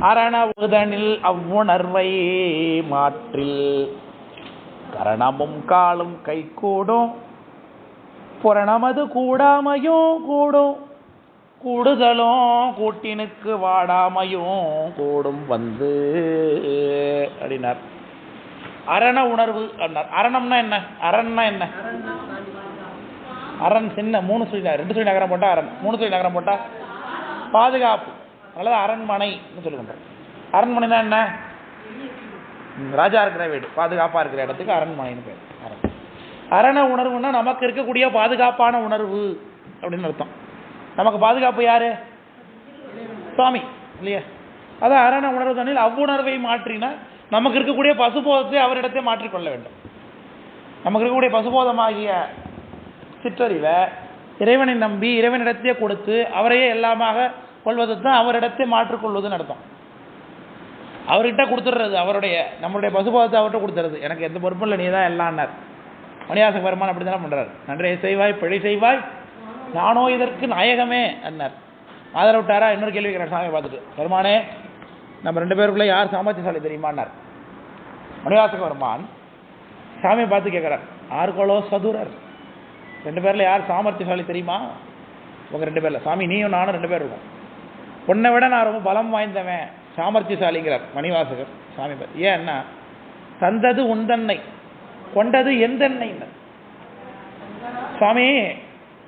அரணவுதனில் அவ்வுணர்வை மாற்றில். கரணமும் காலும் கைகூடும். புரணமது கூடாமையும் கூடும். கூடுதலும் கூட்டினுக்கு வாடாமையும் கூடும் வந்து அப்படின்னார். அரண உணர்வு அப்படின்னார். அரணம்னா என்ன? அரண்னா என்ன? அரண் சின்ன மூணு சொல்லி ரெண்டு சொல்லி நகரம் போட்டா அரண். மூணு சொல்லி நகரம் போட்டா பாதுகாப்பு. அல்லது அரண்மனைன்னு சொல்லுகின்றோம் அரண்மனைனா என்ன? ராஜா இருக்கிற வீடு பாதுகாப்பா இருக்கிற இடத்துக்கு அரண்மனைன்னு பேர். அரண் அரண உணர்வுன்னா நமக்கு இருக்கக்கூடிய பாதுகாப்பான உணர்வு அப்படின்னு அர்த்தம். நமக்கு பாதுகாப்பு யாரு? சுவாமி இல்லையா? அதான் அரண உணர்வு தண்ணில் அவ்வுணர்வை மாற்றினா நமக்கு இருக்கக்கூடிய பசுபோதத்தை அவரிடத்தை மாற்றிக்கொள்ள வேண்டும். நமக்கு இருக்கக்கூடிய பசுபோதமாகிய சிற்றறிவை இறைவனை நம்பி இறைவனிடத்தையே கொடுத்து அவரையே எல்லாமாக கொள்வது தான் அவரிடத்தை மாற்றிக்கொள்வதுன்னு அர்த்தம். அவர்கிட்ட கொடுத்துடுறது அவருடைய நம்மளுடைய பசுபாதத்தை அவர்கிட்ட கொடுத்துறது எனக்கு எந்த பொறுப்பும் இல்லை நீ தான் எல்லாம்னார். மணியாச பெருமான் அப்படி தானே பண்ணுறார் நன்றைய செய்வாய் பிழை செய்வாய் நானோ இதற்கு நாயகமே அன்னார். ஆதரவு விட்டாரா? இன்னொரு கேள்வி கேட்குறேன் சாமியை பார்த்துட்டு. பெருமானே நம்ம ரெண்டு பேருக்குள்ள யார் சாமர்த்தியசாலி தெரியுமான்னார் மணிவாசக பெருமான் சாமியை பார்த்து கேட்குறார். ஆர்கோலோ சதுரர். ரெண்டு பேரில் யார் சாமர்த்தியசாலி தெரியுமா? உங்கள் ரெண்டு பேரில். சாமி நீயும் நானும் ரெண்டு பேர் இருக்கோம். உன்னை விட நான் ரொம்ப பலம் வாய்ந்தவன் சாமர்த்தியசாலிங்கிறார் மணிவாசகர் சாமி பார்த்து ஏன்னா தந்தது உந்தன்னை கொண்டது எந்தென்னை சுவாமி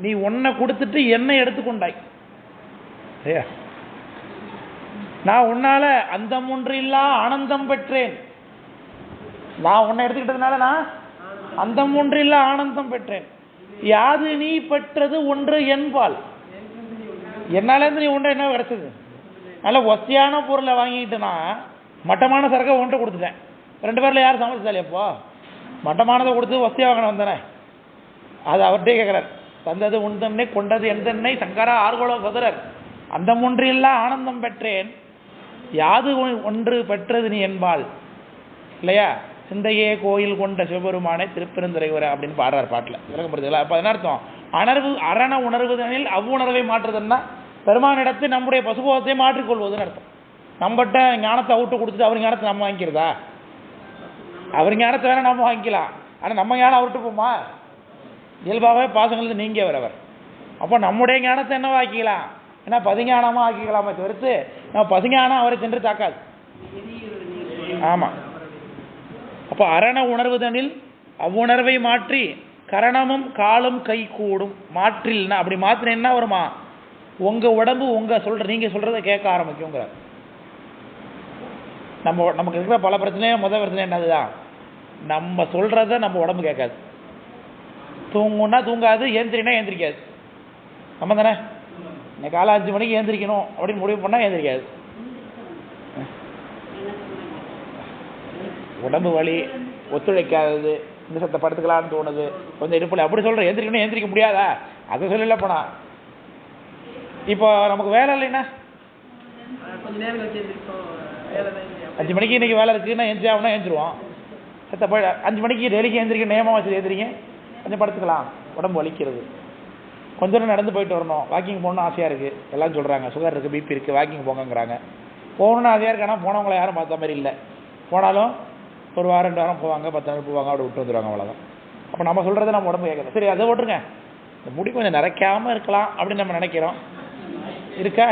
நீ உன்னை கொடுத்துட்டு என்னை எடுத்துக்கொண்டாய். சரியா? நான் உன்னால அந்த இல்லா ஆனந்தம் பெற்றேன். நான் உன்னை எடுத்துக்கிட்டதுனால நான் அந்த இல்லா ஆனந்தம் பெற்றேன். யாது நீ பெற்றது ஒன்று என்பால் என்னாலேருந்து நீ உண்டை என்ன கிடச்சிது? நல்ல ஒஸ்தியான பொருளை வாங்கிக்கிட்டுனா மட்டமான சரக்கை உன்ட்ட கொடுத்துட்டேன். ரெண்டு பேரில் யார் சமைச்சாலே அப்போ? மட்டமானதை கொடுத்து ஒஸ்தியாக வாங்கின வந்தனே அது அவர்கிட்டே கேட்குறார் தந்தது உந்தன்னை கொண்டது எந்தென்னை சங்கரா ஆர்கோளோ சதுரர். அந்த ஒன்றில்லா ஆனந்தம் பெற்றேன். யாது ஒன்று பெற்றது நீ என்பாள். இல்லையா? சிந்தையே கோயில் கொண்ட சிவபெருமானை திருப்பெருந்துறைவர அப்படின்னு பாடுறார் பாட்டில். விளக்கப்படுத்துங்களா அப்போ என்ன அர்த்தம்? அணர்வு அரண உணர்வுதனில் அவ்வுணர்வை மாற்றுதுன்னா பெருமானிடத்து நம்முடைய பசுபோகத்தை மாற்றிக்கொள்வதுன்னு அர்த்தம். நம்மகிட்ட ஞானத்தை அவுட்டு கொடுத்துட்டு அவர் ஞானத்தை நம்ம வாங்கிக்கிறதா? அவர் ஞானத்தை வேணா நம்ம வாங்கிக்கலாம். ஆனால் நம்ம ஞானம் அவர்கிட்ட போமா இயல்பாகவே பாசங்களுக்கு நீங்க வரவர் அப்போ நம்முடைய ஞானத்தை என்ன ஆக்கிக்கலாம் ஏன்னா பதிஞானமா ஆக்கிக்கலாமே தவிர்த்து நம்ம பதிஞானம் அவரை சென்று தாக்காது. ஆமா. அப்போ அரண உணர்வுதனில் அவ்வுணர்வை மாற்றி கரணமும் காலும் கை கூடும். மாற்றில்னா அப்படி மாற்றின என்ன வருமா? உங்க உடம்பு உங்க சொல்ற நீங்கள் சொல்றதை கேட்க ஆரம்பிக்குங்கிறார் நம்ம நமக்கு இருக்கிற பல பிரச்சனையும் முதல் பிரச்சனை என்னதுதான் நம்ம சொல்கிறத நம்ம உடம்பு கேட்காது. தூங்குனா தூங்காது ஏந்திரினா ஏந்திரிக்காது. நம்ம தானே இன்னைக்கு காலை அஞ்சு மணிக்கு ஏந்திரிக்கணும் அப்படின்னு முடிவு பண்ணால் ஏந்திரிக்காது. உடம்பு வலி ஒத்துழைக்காதது இந்த சத்த படுத்துக்கலாம்னு தோணுது. கொஞ்சம் இடுப்பில் அப்படி சொல்கிறேன் எந்திரிக்கணும் எந்திரிக்க முடியாதா? அதை சொல்லல போனா. இப்போ நமக்கு வேலை இல்லைன்னா அஞ்சு மணிக்கு இன்னைக்கு வேலை இருக்குன்னா எந்திரி ஆகணும் எந்திருவோம் சத்த போய் அஞ்சு மணிக்கு டெய்லிக்கு எந்திரிக்க நியமம் வச்சு எந்திரிங்க. கொஞ்சம் படுத்துக்கலாம். உடம்பு வலிக்கிறது. கொஞ்ச தூரம் நடந்து போயிட்டு வரணும். வாக்கிங் போகணும்னு ஆசையாக இருக்குது எல்லாம் சொல்கிறாங்க சுகர் இருக்குது பிபி இருக்குது வாக்கிங் போங்கங்கிறாங்க. போகணும்னு ஆசையாக இருக்கு ஆனால் போனவங்கள யாரும் பார்த்த மாதிரி இல்லை. போனாலும் ஒரு வாரம் ரெண்டு வாரம் போவாங்க பத்து நாள் போவாங்க அப்படி விட்டு வந்துடுவாங்க அவ்வளோதான் அப்போ நம்ம சொல்கிறத நம்ம உடம்பு கேட்குது சரி அதை விட்டுருங்க இந்த முடி கொஞ்சம் நிறைக்காமல் இருக்கலாம் அப்படின்னு நம்ம நினைக்கிறோம். இருக்கா?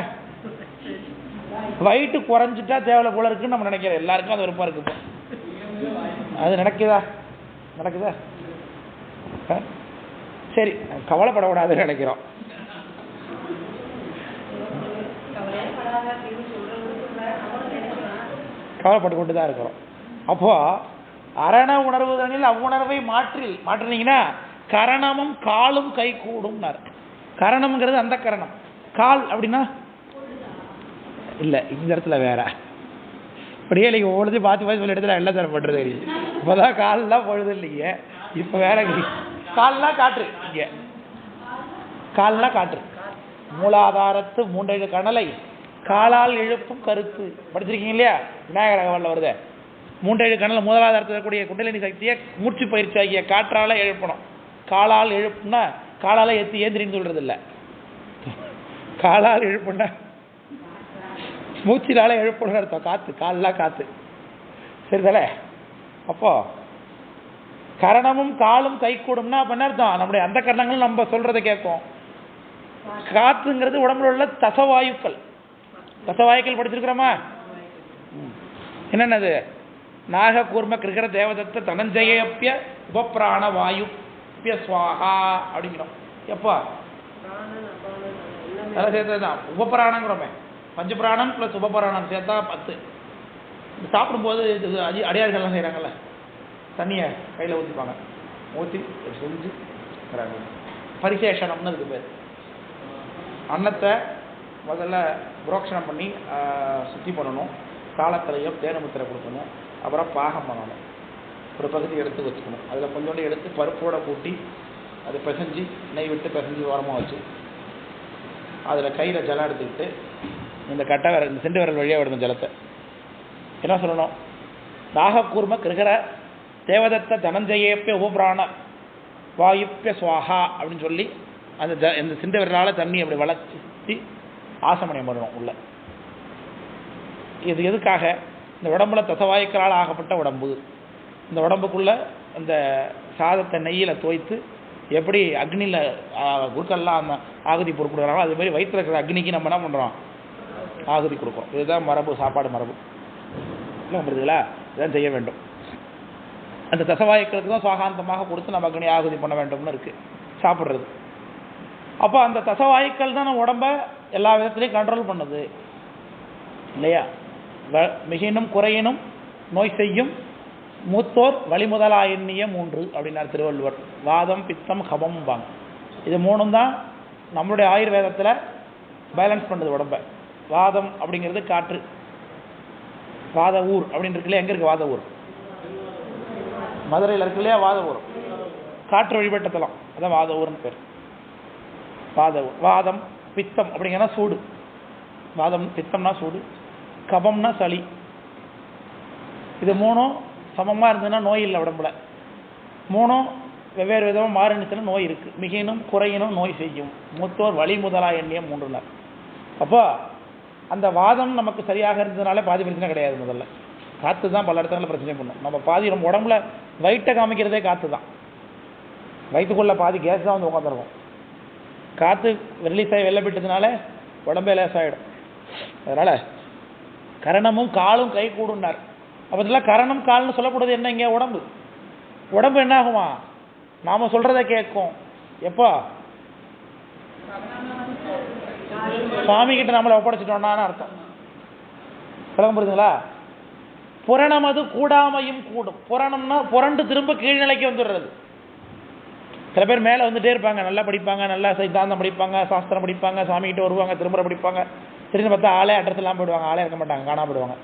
வயிட்டு குறைஞ்சிட்டா தேவையில்ல போல இருக்குன்னு நம்ம நினைக்கிறோம். எல்லாருக்கும் அது விருப்பம் இருக்குது அது நடக்குதா நடக்குதா? ஆ? சரி கவலைப்படக்கூடாதுன்னு நினைக்கிறோம். கவலைப்பட்டு கொண்டு தான் இருக்கிறோம். அப்போ அரண உணர்வுதனில் அவ்வுணர்வை மாற்றி மாற்றினீங்கன்னா கரணமும் காலும் கை கூடும்னார் கரணம்ங்கிறது அந்த கரணம். கால் அப்படின்னா இல்லை இந்த இடத்துல வேற. இப்படியே இல்லைங்க ஒவ்வொருத்தையும் பார்த்து பார்த்து சொல்ல இடத்துல எல்லாம் தரம் பண்ணுறது இப்போதான் கால்லாம் பொழுது இல்லைங்க இப்போ வேற கால்லாம் காற்று இங்கே. கால்லாம் காற்று. மூலாதாரத்து மூன்றேழு கணலை காலால் எழுப்பும் கருத்து. படிச்சிருக்கீங்க இல்லையா? விநாயகர் அகவல்ல வருது. மூன்றேழு கணல் முதலாதாரத்தில் இருக்கக்கூடிய குண்டலினி சக்தியை மூச்சு பயிற்சி ஆகிய காற்றால எழுப்பணும். காலால் எழுப்புனா காலால ஏத்தி ஏந்திரின்னு சொல்றது இல்ல காலால் எழுப்புனா மூச்சினால எழுப்புன்னு அர்த்தம். காத்து கால்லாம் காத்து. சரிதானே? அப்போ கரணமும் காலும் கை கூடும்னா அப்ப என்ன அர்த்தம்? நம்முடைய அந்த கரணங்கள் நம்ம சொல்றதை கேட்கும் காத்துங்கிறது உடம்புல உள்ள தசவாயுக்கள். தசவாயுக்கள் படிச்சிருக்கிறோமா. என்னென்னது? நாக கூர்ம கிருகர தேவதத்த தனஞ்சயப்பிய உபப்பிராண வாயுப்பிய சுவாஹா அப்படிங்கிறோம். எப்போ? பிராணன் அபானன் எல்லாமே அதெல்லாம் சேர்த்தது தான் பஞ்சபிராணம் ப்ளஸ் உபபிராணம் சேர்த்தா பத்து. சாப்பிடும்போது இது அடி அடியார்கள்லாம் செய்கிறாங்கல்ல தண்ணியை கையில் ஊற்றிப்பாங்க ஊற்றி செஞ்சு பரிசேஷனம்னு அதுக்கு பேர். அன்னத்தை முதல்ல புரோக்ஷனம் பண்ணி சுத்தி பண்ணணும். காலத்திலையும் தேனமுத்திரை கொடுக்கணும். அப்புறம் பாகம் பண்ணணும். ஒரு பகுதி எடுத்து வச்சுக்கணும். அதில் கொஞ்சோண்டு எடுத்து பருப்போட கூட்டி அதை பிசைஞ்சு நெய் விட்டு பிசைஞ்சு ஓரமாக வச்சு அதில் கையில் ஜலம் எடுத்துக்கிட்டு இந்த கட்டை விரல் இந்த செண்டு விரல் வழியாக விடணும் ஜலத்தை. என்ன சொல்லணும்? நாகக்கூர்ம கிருகர தேவதத்த தனஞ்சயேப்பிய உபபிராண வாயுப்பிய சுவாகா அப்படின்னு சொல்லி அந்த ஜ இந்த சிந்த விரலால் தண்ணி அப்படி வளர்த்தி ஆசமணியம் பண்ணணும் உள்ள. இது எதுக்காக? இந்த உடம்புல தசவாயுக்களால் ஆகப்பட்ட உடம்பு. இந்த உடம்புக்குள்ள அந்த சாதத்தை நெய்யில் தோய்த்து எப்படி அக்னியில் குருக்கள்லாம் அந்த ஆகுதி பொருட்கொடுக்குறாங்களோ அதே மாதிரி வயிற்றுல இருக்கிற அக்னிக்கு நம்ம என்ன பண்ணுறோம் ஆகுதி கொடுக்குறோம். இதுதான் மரபு சாப்பாடு மரபு. என்ன புரியுதுங்களா? இதான் செய்ய வேண்டும். அந்த தசவாயுக்களுக்கு தான் சுவாகாந்தமாக கொடுத்து நம்ம அக்னி ஆகுதி பண்ண வேண்டும்னு இருக்குது சாப்பிட்றது. அப்போ அந்த தசவாயுக்கள் தான் நம்ம உடம்ப எல்லா விதத்துலையும் கண்ட்ரோல் பண்ணுது. இல்லையா? மிகினும் குறையினும் நோய் செய்யும் மூத்தோர் வழிமுதலா எண்ணிய மூன்று அப்படின்னார் திருவள்ளுவர். வாதம் பித்தம் கபம்பாங்க. இது மூணும் தான் நம்மளுடைய ஆயுர்வேதத்தில் பேலன்ஸ் பண்ணுது உடம்ப. வாதம் அப்படிங்கிறது காற்று. வாத ஊர் அப்படின்னு இருக்குல்ல எங்கே இருக்கு வாத ஊர்? மதுரையில் இருக்கு இல்லையா? வாத ஊர். காற்று வழிபட்ட தலம் அதான் வாத ஊர்னு பேர். வாத ஊர். வாதம் பித்தம் அப்படிங்கன்னா சூடு. வாதம் பித்தம்னா சூடு. கபம்னா சளி. இது மூணும் சமமாக இருந்ததுன்னா நோய் இல்லை உடம்புல. மூணும் வெவ்வேறு விதமாக மாறினுச்சுன்னா நோய் இருக்குது மிகினும் குறையினும் நோய் செய்யும். மூத்தோர் வழி முதலா எண்ணிய மூன்றுல. அப்போ அந்த வாதம் நமக்கு சரியாக இருந்ததுனால பாதி பிரச்சனை கிடையாது முதல்ல. காற்று தான் பல இடத்துல பிரச்சனை பண்ணும். நம்ம பாதி நம்ம உடம்புல வயிற்றை காமிக்கிறதே காற்று தான். வயிற்றுக்குள்ள பாதி கேஸ் தான் வந்து உட்காந்துருக்கும் காற்று ரிலீஸ் ஆகி வெளில விட்டதுனால உடம்பே ஆகிடும் அதனால் கரணமும் காலும் கை கூடுனார் அப்போ கரணம் கால்னு சொல்லப்படுறது என்ன இங்கே? உடம்பு. உடம்பு என்ன ஆகுமா? நாம் சொல்கிறத கேட்கும். எப்போ? சுவாமி கிட்ட நம்மளை ஒப்படைச்சிட்டோம்னான்னு அர்த்தம். விளக்கம் புரியுதுங்களா? புரணம் அது கூடாமையும் கூடும். புரணம்னா புரண்டு திரும்ப கீழ்நிலைக்கு வந்துடுறது. சில பேர் மேலே வந்துட்டே இருப்பாங்க. நல்லா படிப்பாங்க நல்லா சித்தாந்தம் படிப்பாங்க சாஸ்திரம் படிப்பாங்க சாமிகிட்ட வருவாங்க திரும்ப படிப்பாங்க. திடீர்னு பார்த்தா ஆளே அட்ரஸ் எல்லாம் போயிடுவாங்க. ஆளே இருக்க மாட்டாங்க. காணா போயிடுவாங்க.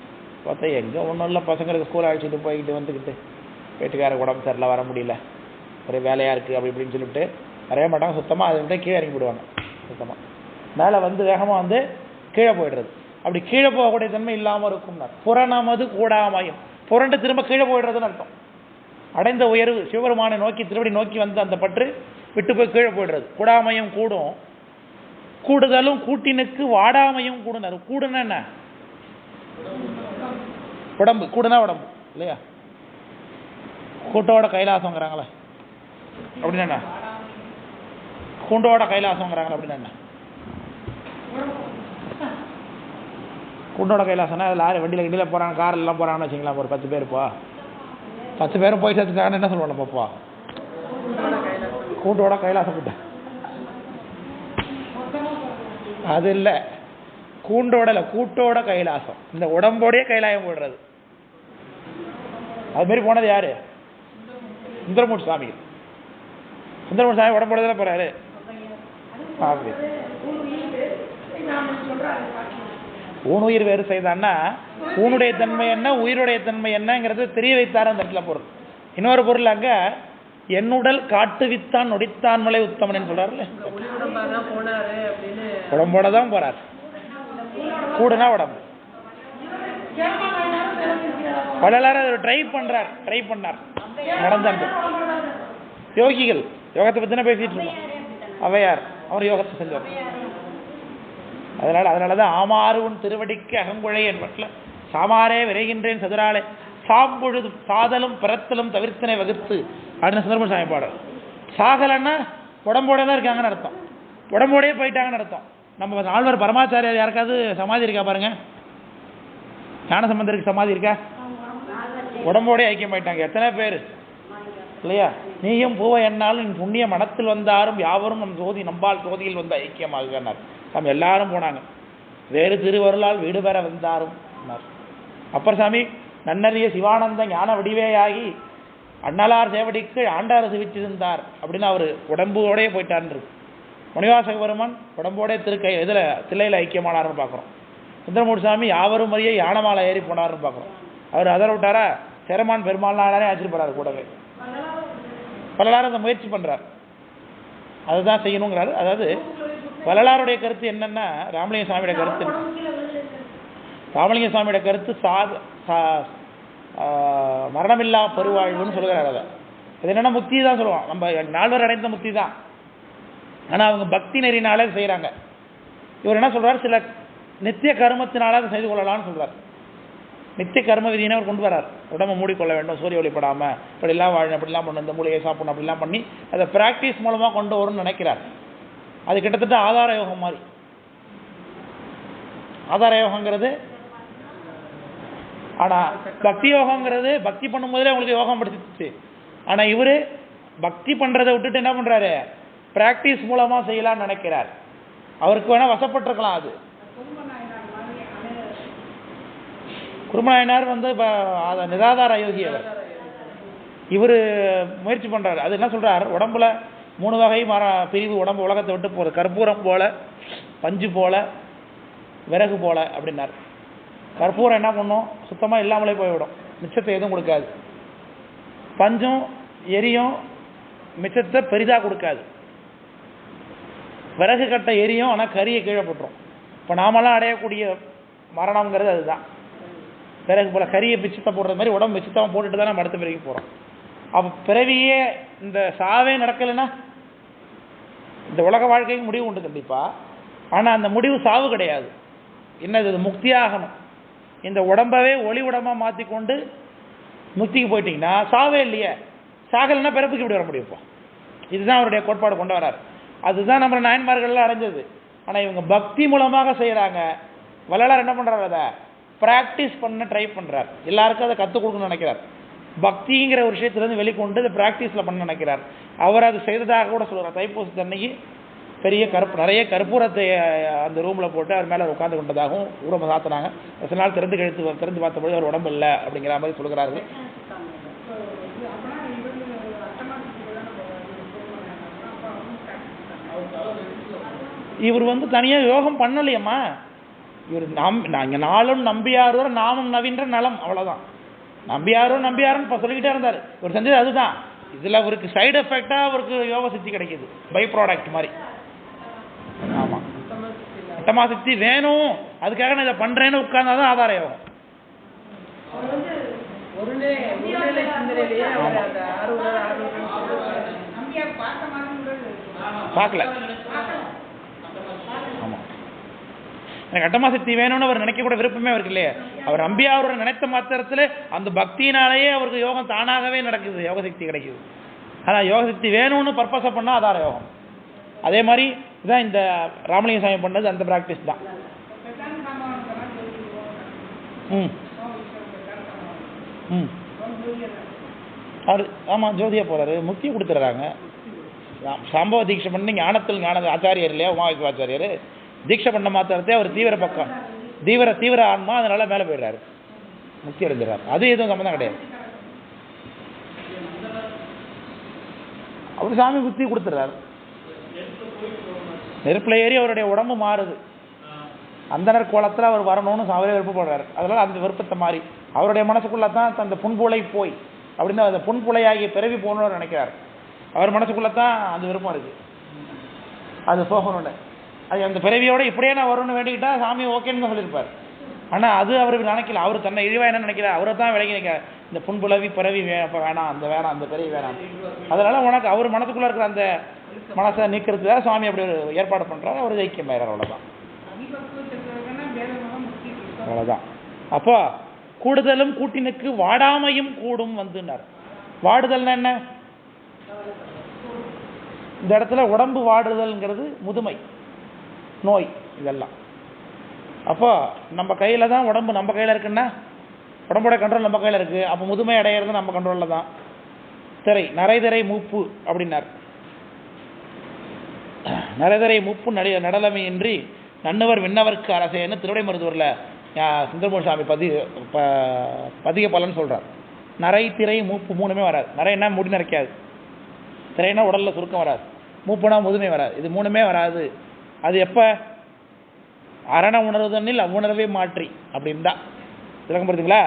பார்த்தா எங்கே ஒன்றும் இல்லை. பசங்களுக்கு ஸ்கூல் அழைச்சிட்டு போய்கிட்டு வந்துக்கிட்டு. வீட்டுக்காரருக்கு உடம்பு சரியில்லை வர முடியல. ஒரே வேலையாக இருக்குது அப்படி இப்படின்னு சொல்லிட்டு வரைய மாட்டாங்க. சுத்தமாக அதை விட கீழே இறங்கி போடுவாங்க சுத்தமாக மேலே வந்து வேகமாக வந்து கீழே போயிடுறது. அப்படி கீழே போகக்கூடிய தன்மை இல்லாமல் இருக்கும்னா புறணமது கூடாமையும். புரண்டு திரும்ப கீழே போயிடுறதுன்னு அர்த்தம். அடைந்த உயர்வு. சிவபெருமானை நோக்கி திருப்படி நோக்கி வந்து அந்த பற்று விட்டு போய் கீழே போயிடுறது. கூடாமையும் கூடும். கூடுதலும் கூட்டினுக்கு வாடாமையும் கூடுனர் கூடுனா என்ன? உடம்பு. கூடுனா உடம்பு. இல்லையா? கூட்டோட கைலாசங்கிறாங்களே. அப்படின்னா என்ன? கூண்டோட கைலாசங்கிறாங்களே. அப்படின்னா என்ன? கூண்டோட கைலாசம்னா அதில் யார் வண்டியில் கிண்டியில் போகிறாங்க கார் எல்லாம் போகிறாங்கன்னு வச்சுங்களா ஒரு பத்து பேர் பத்து பேரும் போய் சேர்த்துட்டாங்கன்னு என்ன சொல்லுவோம் நம்மப்பா கூண்டோட கைலாசம் கூட்ட. அது இல்லை கூண்டோட இல்லை கூட்டோட கைலாசம். இந்த உடம்போடைய கைலாயம் போடுறது. அது மாதிரி போனது யாரு? சுந்தரமூர்த்தி சுவாமி. சுந்தரமூர்த்தி சாமி உடம்போட தானே போறாரு? அப்படி. ஊனுயிர் வேறு செய்தான்னா ஊனுடைய தன்மை என்ன உயிருடைய தன்மை என்னங்கிறது தெரிய வைத்தார் அந்த இடத்துல பொருள். இன்னொரு பொருள் அங்க என்னுடல் காட்டு வித்தான் நொடித்தான் மலை உத்தமன் சொல்றாருல்ல? உடம்போட தான் போறார். கூடுனா உடம்பு. வள்ளலார் அதை ட்ரை பண்றார் ட்ரை பண்ணார். நடந்தாங்க யோகிகள் யோகத்தை பத்தின பேசிட்டு இருக்கோம் அவையார் அவர் யோகத்தை செஞ்சார். அதனால அதனாலதான் ஆமாறுவன் உன் திருவடிக்கு அகங்குழை என்பட்ல சாமாரே விரைகின்றேன் சதுராலே. சாம்பொழுது சாதலும் பிறத்தலும் தவிர்த்தனை வகுத்து அப்படின்னு சுந்தரம சாமி பாடல் சாகலைன்னா உடம்போட தான் இருக்காங்கன்னு அர்த்தம். உடம்போடையே போயிட்டாங்கன்னு அர்த்தம். நம்ம ஆழ்வார் பரமாச்சாரியார் யாருக்காவது சமாதி இருக்கா பாருங்க? ஞான சம்பந்தருக்கு சமாதி இருக்கா? உடம்போடே ஐக்கியம் ஆயிட்டாங்க எத்தனை பேர்? இல்லையா? நீயும் பூவ என்னால் என் புண்ணிய மனத்தில் வந்தாரும் யாவரும் நம் சோதி நம்பால் சோதியில் வந்து ஐக்கியமாகினார் நம்ம எல்லாரும் போனாங்க. வேறு திருவருளால் வீடு பெற வந்தாரும். என்னார். அப்பர் சாமி நன்னறிய சிவானந்த ஞான வடிவேயாகி அண்ணலார் சேவடிக்கு ஆண்டார் சிவிச்சிருந்தார் அப்படின்னு அவர் உடம்போடே போயிட்டார்னு முனிவாசகபெருமான் உடம்போடே திருக்கை இதில் தில்லையில் ஐக்கியமானார்னு பார்க்குறோம் சுந்தரமூர்த்தி சாமி யாவரும் மரியே யானமாலை ஏறி போனார்னு பார்க்குறோம் அவர் அதர விட்டாரா சேரமான் பெருமாள் அழைச்சிட்டு போகிறார் கூடவே. பலலார் அந்த முயற்சி பண்ணுறார் அதுதான் செய்யணுங்கிறாரு. அதாவது வள்ளலாருடைய கருத்து என்னன்னா ராமலிங்க சாமியோட கருத்து. ராமலிங்க சாமியோட கருத்து சாத மரணமில்லா பெருவாழ்வுன்னு சொல்லுகிறார் அதை இது என்னன்னா முக்தி தான் சொல்லுவோம் நம்ம நால்வர் அடைந்த முக்தி தான். ஆனால் அவங்க பக்தி நெறினாலே செய்கிறாங்க இவர் என்ன சொல்றாரு? சில நித்திய கர்மத்தினால அதை செய்து கொள்ளலாம்னு சொல்றார். நித்திய கர்ம விதியினை அவர் கொண்டு வரார். உடம்பை மூடிக்கொள்ள வேண்டும் சூரிய ஒளிப்படாமல் இப்படிலாம் வாழணும் இப்படிலாம் பண்ணணும் இந்த மூலிகை சாப்பிடணும் அப்படிலாம் பண்ணி அதை ப்ராக்டிஸ் மூலமாக கொண்டு வரும்னு நினைக்கிறார். அது கிட்டத்தட்ட ஆதார யோகம் மாதிரி. ஆதார யோகங்கிறது ஆனா பக்தி யோகங்கிறது பக்தி பண்ணும் போதே உங்களுக்கு யோகம் படிச்சிச்சு ஆனா இவரு பக்தி பண்றதை விட்டுட்டு என்ன பண்றாரு? பிராக்டிஸ் மூலமா செய்யலாம்னு நினைக்கிறார். அவருக்கு வேணா வசப்பட்டிருக்கலாம் அது. குருமநாயனார் வந்து அதை நிராதார யோகி அவர். இவர் முயற்சி பண்றாரு. அது என்ன சொல்றார்? உடம்புல மூணு வகை மர பிரிவு உடம்பு உலகத்தை விட்டு போகுது. கற்பூரம் போல பஞ்சு போல விறகு போல அப்படின்னார். கற்பூரம் என்ன பண்ணும்? சுத்தமா இல்லாமலே போய்விடும். மிச்சத்தை எதுவும் கொடுக்காது. பஞ்சம் எரியும் மிச்சத்தை பெரிதா கொடுக்காது. விறகு கட்டை எரியும் ஆனால் கரியை கீழே போட்டுரும். இப்போ நாமெல்லாம் அடையக்கூடிய மரணம்ங்கிறது அதுதான். பிறகு போல் கரியை பிச்சத்தை போடுறது மாதிரி உடம்பு பிச்சத்தம் போட்டுட்டு தான் நம்ம அடுத்த பிறகு போகிறோம் அப்போ பிறவியே இந்த சாவே நடக்கலைன்னா இந்த உலக வாழ்க்கைக்கு முடிவு உண்டு கண்டிப்பா. ஆனால் அந்த முடிவு சாவு கிடையாது. என்னது? இது முக்தியாகணும். இந்த உடம்பவே ஒளி உடம்பா மாற்றி கொண்டு முக்திக்கு போயிட்டீங்கன்னா சாவே இல்லையே. சாகலைன்னா பிறப்புக்கு இப்படி வர முடியும் இப்போ. இதுதான் அவருடைய கோட்பாடு கொண்டு வரார். அதுதான் நம்ம நாயன்மார்கள்லாம் அடைஞ்சது. ஆனால் இவங்க பக்தி மூலமாக செய்கிறாங்க வள்ளலார் என்ன பண்ணுறாரு அதை? ப்ராக்டிஸ் பண்ண ட்ரை பண்ணுறார் எல்லாருக்கும் அதை கற்றுக் கொடுக்கணும்னு நினைக்கிறார். பக்திங்கிற ஒரு விஷயத்துலேருந்து வெளிக்கொண்டு அதை ப்ராக்டிஸில் பண்ண நினைக்கிறார். அவர் அது செய்ததாக கூட சொல்கிறார் தைப்பூசத்தன்னைக்கு பெரிய கருப்பு நிறைய கற்பூரத்தை அந்த ரூமில் போட்டு அவர் மேலே உட்காந்து கொண்டதாகவும் ஊரம சாத்தினாங்க. சில நாள் திறந்து கழித்து திறந்து பார்த்தபோது அவர் உடம்பு இல்லை அப்படிங்கிற மாதிரி சொல்கிறார்கள். இவர் வந்து தனியாக யோகம் பண்ணலையம்மா. இவர் நம் நாங்கள் நாளும் நம்பியாரோர் நாமும் நவீன்ற நலம் அவ்வளோதான் நம்பியாரோ நம்பியாரோன்னு இப்போ சொல்லிக்கிட்டே இருந்தார். இவர் செஞ்சது அதுதான். இதில் அவருக்கு சைடு எஃபெக்டாக அவருக்கு யோக சித்தி கிடைக்கிது. பை ப்ராடக்ட் மாதிரி. அட்டமா சித்தி வேணும். அதுக்காக நான் இதை பண்ணுறேன்னு உட்கார்ந்தா தான் ஆதார யோகம் பார்க்கல. ஆமாம் எனக்கு அட்டமா சக்தி வேணும்னு அவர் நினைக்க கூட விருப்பமே அவருக்கு இல்லையே. அவர் அம்பியா அவர் நினைத்த மாத்திரத்தில் அந்த பக்தினாலேயே அவருக்கு யோகம் தானாகவே நடக்குது. யோக சக்தி கிடைக்குது. ஆனால் யோக சக்தி வேணும்னு பர்பஸை பண்ணால் அதார யோகம் அதே மாதிரி இதான் இந்த ராமலிங்க சாமி பண்ணது அந்த ப்ராக்டிஸ் தான். ம். ம். அவர் ஆமாம் ஜோதியா போகிறாரு முக்தி கொடுத்துட்றாங்க சம்பவ தீட்சை பண்ணி ஞானத்தில் ஞான ஆச்சாரியர் இல்லையா உமாவிக்கு ஆச்சாரியர். தீட்சை பண்ண மாத்திரத்தே அவர் தீவிர பக்கம் தீவிர தீவிர ஆன்மா அதனால மேலே போயிடுறாரு. முக்தி அடைஞ்சிடறாரு. அது எதுவும் சம்மந்தம் கிடையாது. அவர் சாமி புத்தி கொடுத்துட்றாரு. நெருப்பில் ஏறி அவருடைய உடம்பு மாறுது. அந்தனர் கோலத்தில் அவர் வரணும்னு அவரே விருப்பப்படுறாரு. அதனால அந்த விருப்பத்தை மாறி அவருடைய மனசுக்குள்ளே தான் அந்த புண்புலை போய் அப்படின்னு அந்த புண்புலையாகிய பிறவி போகணும்னு நினைக்கிறார். அவர் மனசுக்குள்ள தான் அந்த விருப்பம் இருக்குது அது போகணும்னு. அது அந்த பிறவியோட இப்படியே நான் வரணும்னு வேண்டிக்கிட்டா சாமி ஓகேன்னு தான் சொல்லியிருப்பார். ஆனால் அது அவருக்கு நினைக்கல. அவர் தன்னை இழிவா என்ன நினைக்கிறார்? அவரை தான் விளங்கி நினைக்கிறார். இந்த புண்புலவி பிறவி வே வேணாம் அந்த வேணாம் அந்த பிறவி வேணாம். அதனால உனக்கு அவர் மனசுக்குள்ள இருக்கிற அந்த மனசை நீக்கிறதுக்காக சுவாமி அப்படி ஒரு ஏற்பாடு பண்ணுறாரு அவர் ஐக்கியமாயிறார் அவ்வளோதான் அவ்வளோதான் அப்போ கூடுதலும் கூட்டினுக்கு வாடாமையும் கூடும் வந்துனார். வாடுதல்னா என்ன? இந்த இடத்துல உடம்பு வாடுதல்ங்கிறது முதுமை நோய் இதெல்லாம். அப்போ நம்ம கையில் தான் உடம்பு நம்ம கையில் இருக்குன்னா உடம்போட கண்ட்ரோல் நம்ம கையில் இருக்குது அப்போ முதுமை அடையிறது நம்ம கண்ட்ரோலில் தான். திரை நரைதிரை மூப்பு அப்படின்னார். நரதரை முப்பு நடி நடலமையின்றி நன்னவர் விண்ணவர்க்கு அரசேன்னு திருடை மருத்துவரில் சுந்தரமூர் சாமி பதி ப பதிக பலன் சொல்கிறார் நரை திரை மூப்பு மூணுமே வராது. நரைன்னா முடி நரைக்காது. திரைனா உடலில் சுருக்கம் வராது. மூப்புனா முதுமை வராது. இது மூணுமே வராது. அது எப்போ? அரண உணர்வுதனில் அவ்வுணர்வை மாற்றி அப்படின்னு தான் விளக்கம் புரியுதுங்களா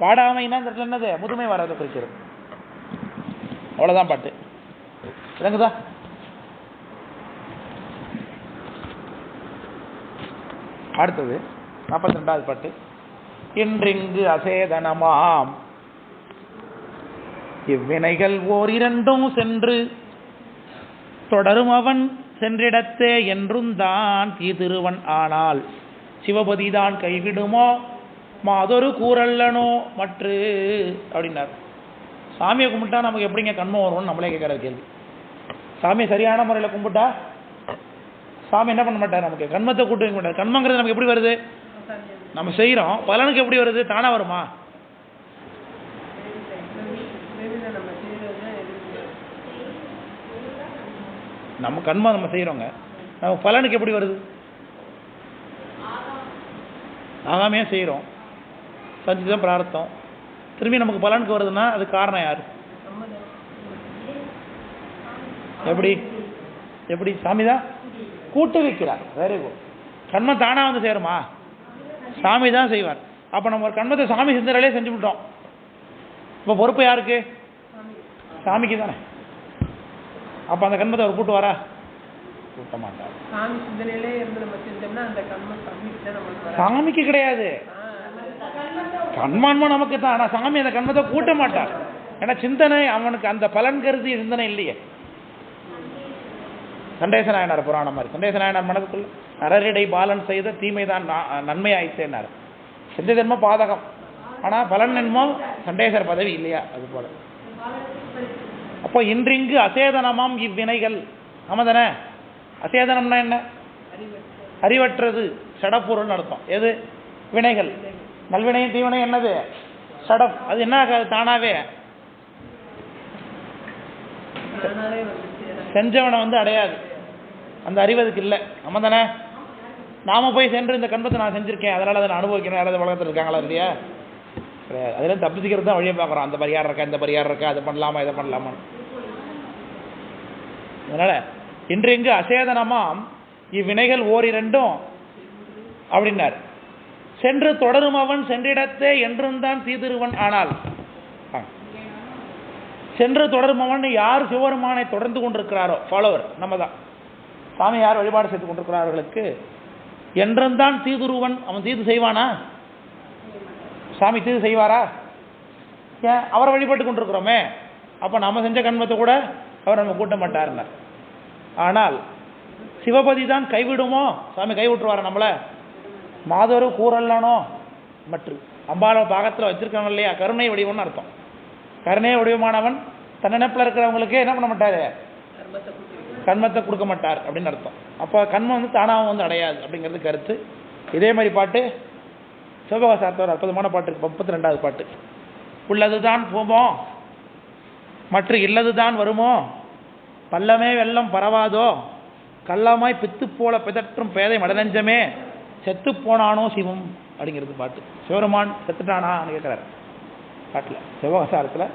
வாடாமைன்னா இந்த இடத்துல என்னது? முதுமை வராது குறிக்கிறது. அவ்வளோதான் பாட்டு. விளங்குதா? அடுத்தது நாற்பத்தி ரெண்டாவது பாட்டு. இன்றிங்கு அசேதனமாம். இவ்வினைகள் ஓர் இரண்டும் சென்று தொடரும் அவன் சென்றிடத்தே என்றும் தான் தீதிருவன் ஆனால். சிவபதிதான் கைவிடுமோ? மாதொரு கூறல்லனோ மற்று? அப்படின்னார். சாமியை கும்பிட்டா நமக்கு எப்படிங்க கண்மம் வரும்னு நம்மளே கேட்குற கேள்வி. சாமியை சரியான முறையில் கும்பிட்டா சாமி என்ன பண்ண மாட்டார் நமக்கு? கண்மத்தை கூட்டு வைக்க மாட்டார். கண்மங்கிறது நமக்கு எப்படி வருது? நம்ம செய்கிறோம் பலனுக்கு எப்படி வருது? தானாக வருமா? நம்ம கண்மா நம்ம செய்கிறோங்க நம்ம பலனுக்கு எப்படி வருது? ஆகாமையே செய்கிறோம் சஞ்சிதம் தான் பிரார்த்தம். திரும்பி நமக்கு பலனுக்கு வருதுன்னா அது காரணம் யார்? எப்படி? எப்படி? சாமி தான் கூட்டு வைக்கிறார் வெரி குட் கண்மம் தானா வந்து சேருமா? சாமி தான் செய்வார். அப்போ நம்ம ஒரு கண்மத்தை சாமி செஞ்சாலே செஞ்சு விட்டோம். இப்போ பொறுப்பு யாருக்கு? சாமிக்கு தானே. அப்போ அந்த கண்மத்தை அவர் கூட்டு வரா? கூட்ட மாட்டார். சிந்தனையிலே. சாமிக்கு கிடையாது. கண்மான்மா நமக்கு தான். ஆனால் சாமி அந்த கண்மத்தை கூட்ட மாட்டார். ஏன்னா சிந்தனை அவனுக்கு அந்த பலன் கருதி சிந்தனை இல்லையே. சண்டேச நாயனார் புராணம் மாதிரி. சண்டேச நாயனார் மனதுக்குள்ள நரரிடை பாலன் செய்த தீமை தான் நன்மை ஆயிட்டேனார் சிந்த தர்மம் பாதகம். ஆனால் பலன் என்னமோ சண்டேசர் பதவி இல்லையா? அது போல. அப்போ இன்றிங்கு அசேதனமாம் இவ்வினைகள். ஆமா தானே அசேதனம்னா என்ன? அறிவற்றது. சடப்பொருள்னு அர்த்தம். எது? வினைகள். நல்வினையும் தீவினையும் என்னது? சடம். அது என்ன ஆகாது? தானாவே. செஞ்சவனை வந்து அடையாது. அந்த அறிவு அதுக்கு இல்லை. நம்ம தானே? நாம போய் சென்று இந்த கண்பத்தை நான் செஞ்சிருக்கேன். அதனால அதை நான் அனுபவிக்கணும் யாராவது உலகத்தில் இருக்காங்களா இல்லையா கிடையாது. அதில் தப்பிச்சுக்கிறது தான் வழியை பார்க்குறோம். அந்த பரிகாரம் இருக்கா இந்த பரிகாரம் இருக்கா அதை பண்ணலாமா இதை பண்ணலாமா அதனால இன்று இங்கு அசேதனமாம். இவ்வினைகள் ஓரிரண்டும் அப்படின்னார். சென்று தொடரும் அவன் சென்றிடத்தே என்றும் தான் தீதிருவன் ஆனால். சென்று தொடரும் அவன் யார் சிவருமானை தொடர்ந்து கொண்டிருக்கிறாரோ ஃபாலோவர் நம்ம தான் சாமி யார் வழிபாடு செய்து கொண்டிருக்கிறார்களுக்கு? என்றந்தான் தீதுருவன் அவன் தீது செய்வானா? சாமி தீது செய்வாரா? ஏன்? அவரை வழிபட்டு கொண்டிருக்கிறோமே. அப்போ நம்ம செஞ்ச கண்மத்தை கூட அவர் நம்ம கூட்ட மாட்டாருன்னார் ஆனால் சிவபதி தான் கைவிடுமோ? சாமி கைவிட்டுருவாரா நம்மளை? மாதொரு கூறல்லனோ? மற்றும் அம்பாள பாகத்தில் வச்சிருக்காங்க இல்லையா? கருணை வடிவம்னு அர்த்தம். கருணை வடிவமானவன் தன்னெனப்பில் இருக்கிறவங்களுக்கு என்ன பண்ண மாட்டாரு? கண்மத்தை கொடுக்க மாட்டார் அப்படின்னு அர்த்தம். அப்போ கண்மம் வந்து தானாகவும் வந்து அடையாது அப்படிங்கிறது கருத்து. இதே மாதிரி பாட்டு சிவகாசாரத்தில் ஒரு அற்புதமான பாட்டு இருக்கு. முப்பத்தி ரெண்டாவது பாட்டு. உள்ளது தான் போமோ? மற்ற இல்லது தான் வருமோ? பள்ளமே வெள்ளம் பரவாதோ? கள்ளமாய் பித்து போல பிதற்றும் பேதை மடநெஞ்சமே செத்து போனானோ சிவம்? அப்படிங்கிறது பாட்டு. சிவருமான் செத்துட்டானான்னு கேட்குறாரு பாட்டில். சிவகாசாரத்தில்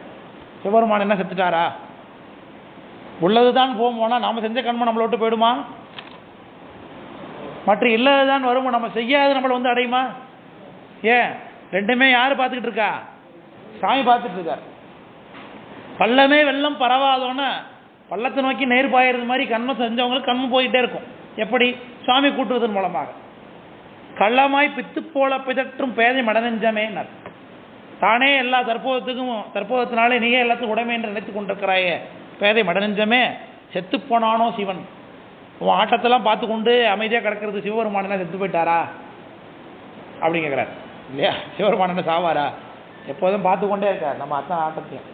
சிவபெருமான் என்ன செத்துட்டாரா? உள்ளது தான் போமோனா நாம செஞ்ச கண்மம் நம்மளை விட்டு போயிடுமா? மற்ற இல்லாத தான் வருமோ? நம்ம செய்யாத நம்மளை வந்து அடையுமா? ஏன்? ரெண்டுமே யார் பார்த்துக்கிட்டு இருக்கா? சாமி பார்த்துட்டு இருக்கார். பள்ளமே வெள்ளம் பரவாதோன்னு பள்ளத்தை நோக்கி நேர் பாயிறது மாதிரி கண்மம் செஞ்சவங்களுக்கு கண்மம் போயிட்டே இருக்கும். எப்படி? சுவாமி கூட்டுவதன் மூலமாக. கள்ளமாய் பித்து போல பிதற்றும் பேதை மடநெஞ்சமே தானே எல்லா தற்போதத்துக்கும் தற்போதத்தினாலே நீயே எல்லாத்துக்கும் உடைமை என்று நினைத்து கொண்டிருக்கிறாயே. பேதை மடநெஞ்சமே செத்து போனானோ சிவன்? உன் ஆட்டத்தெல்லாம் பார்த்து கொண்டு அமைதியாக கிடக்கிறது சிவபெருமானா செத்து போயிட்டாரா? அப்படின்னு கேட்குறாரு இல்லையா? சிவருமானன் சாவாரா? எப்போதும் பார்த்து கொண்டே இருக்கார். நம்ம அத்தான் ஆட்டத்தையும்.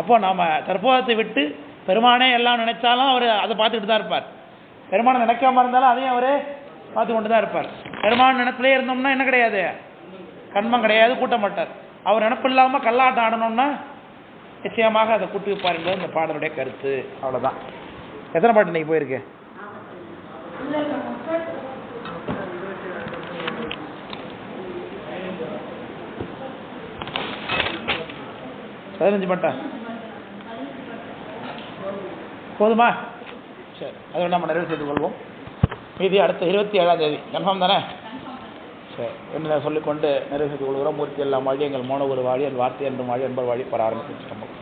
அப்போ நாம தற்போதத்தை விட்டு பெருமானே எல்லாம் நினைச்சாலும் அவர் அதை பார்த்துக்கிட்டு தான் இருப்பார். பெருமானை நினைக்காம இருந்தாலும் அதையும் அவரே பார்த்து கொண்டு தான் இருப்பார். பெருமான் நினைப்பிலே இருந்தோம்னா என்ன கிடையாது? கண்மம் கிடையாது கூட்ட மாட்டார் அவர் நினப்பு இல்லாமல் கல்லாட்டம் ஆடணும்னா நிச்சயமாக அதை கூட்டு வைப்பார் என்பது இந்த பாடலுடைய கருத்து. அவ்வளவுதான். எத்தனை பாட்டு இன்னைக்கு போயிருக்கு? பதினஞ்சு பாட்டா? போதுமா? சரி அதை நம்ம நிறைவு செய்து கொள்வோம். மீதி அடுத்த இருபத்தி ஏழாம் தேதி. கன்ஃபார்ம் தானே? சரி என்ன சொல்லிக்கொண்டு நிறைவு செய்து கொள்கிறோம். மூர்த்தி எல்லாம் வாழி எங்கள் மோன ஒரு வாழி என் வார்த்தை என்று வாழி என்பவர் வாழி பெற ஆரம்பிச்சு